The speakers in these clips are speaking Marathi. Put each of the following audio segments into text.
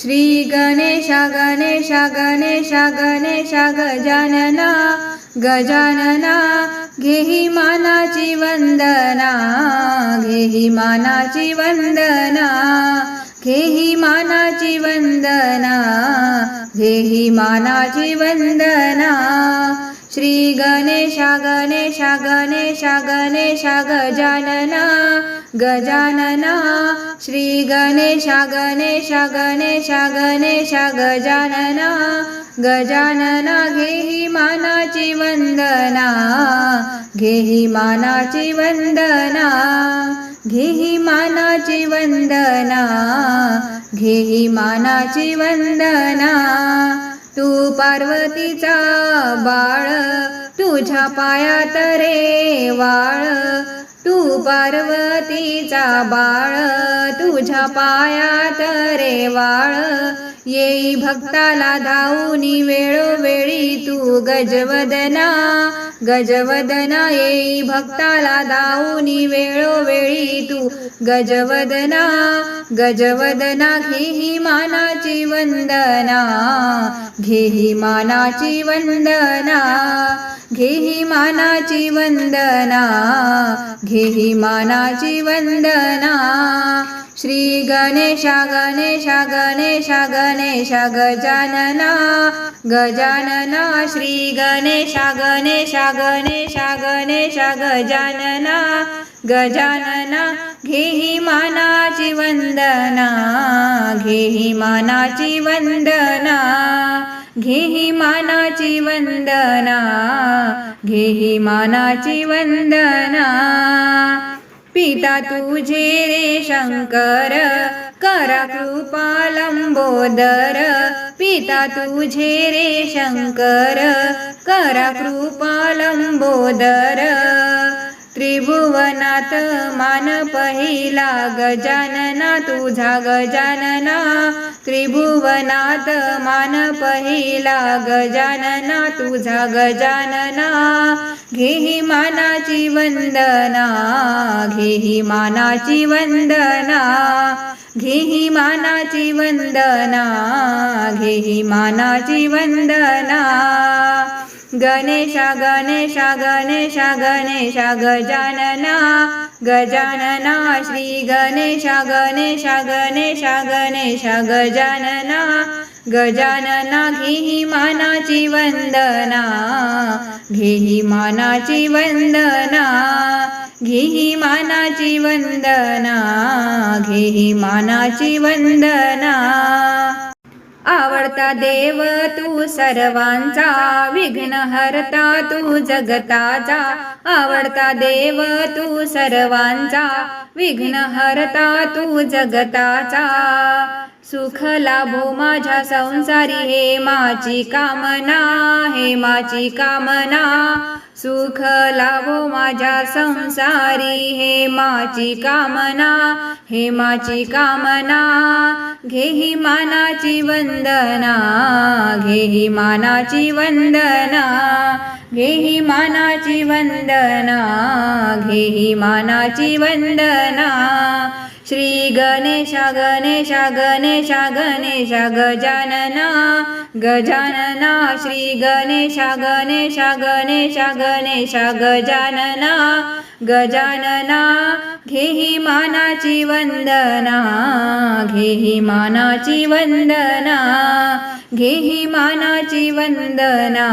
श्री गणेश गणेशा गणेश गणेश गजानना गजानना घेही मानाची वंदना घेही मानाची वंदना घेही मानाची वंदना घेही मानाची वंदना. श्री गणेशा गणेश गणेश गणेश गजानना गजानना श्री गणेशा गणेशा गणेशा गणेशा गजानना गजानना घेही मानाची वंदना घेही मानाची वंदना घेही मानाची वंदना घेही मानाची वंदना. तू पार्वतीचा बाळ तुझ्या पायात रे वाळ तू पार्वतीचा बाळ तुझ्या पायात रे वाळ. येई भक्ताला धावूनी वेळोवेळी तू गजवदना गजवदना. येई भक्ताला धावूनी वेळोवेळी तू गजवदना गजवदना. घेही मानाची वंदना घेही मानाची वंदना घेही मानाची वंदना घेही मानाची वंदना. श्री गणेशा गणेशा गणेशा गणेशा गजानना गजानना श्री गणेशा गणेशा गणेशा गणेशा गजानना गजानना घेहि मानाची वंदना घेहि मानाची वंदना घेहि मानाची वंदना घेहि मानाची वंदना पिता तुझे रे शंकर करा कृपा लंबोदर. पिता तुझे रे शंकर करा कृपा लंबोदर. त्रिभुवनात मान पहिला गजानना तुझा गजानना. त्रिभुवनात मान पहिला गजानना तुझा गजानना. घेही मानाची वंदना घेही मानाची वंदना. घेही मानाची वंदना घेही मानाची वंदना. गणेशा गणेशा गणेशा गणेशा गजानना गजानना श्री गणेशा गणेशा गणेशा गणेशा गजानना गजानना घेही मानाची वंदना घेही मानाची वंदना घेही मानाची वंदना घेही मानाची वंदना. आवडता देव तू सर्वांचा विघ्न हरता तू जगताचा. आवडता देव तू सर्वांचा विघ्न हरता तू जगताचा. सुख लाभो माझ्या संसारी हे माची कामना हे माची कामना. सुख लाभो माझ्या संसारी हे माची कामना हे माची कामना. घेही मानाची वंदना घेही मानाची वंदना. घेही मानाची वंदना घेही मानाची वंदना. श्री गणेश गणेश गणेश गणेश गजानना गजानना श्री गणेश गणेश गणेश गणेश गजानना गजानना घेही मानाची वंदना घेही मानाची वंदना घेही मानाची वंदना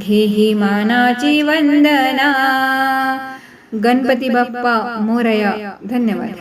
घेही मानाची वंदना. गणपती बाप्पा मोरया धन्यवाद.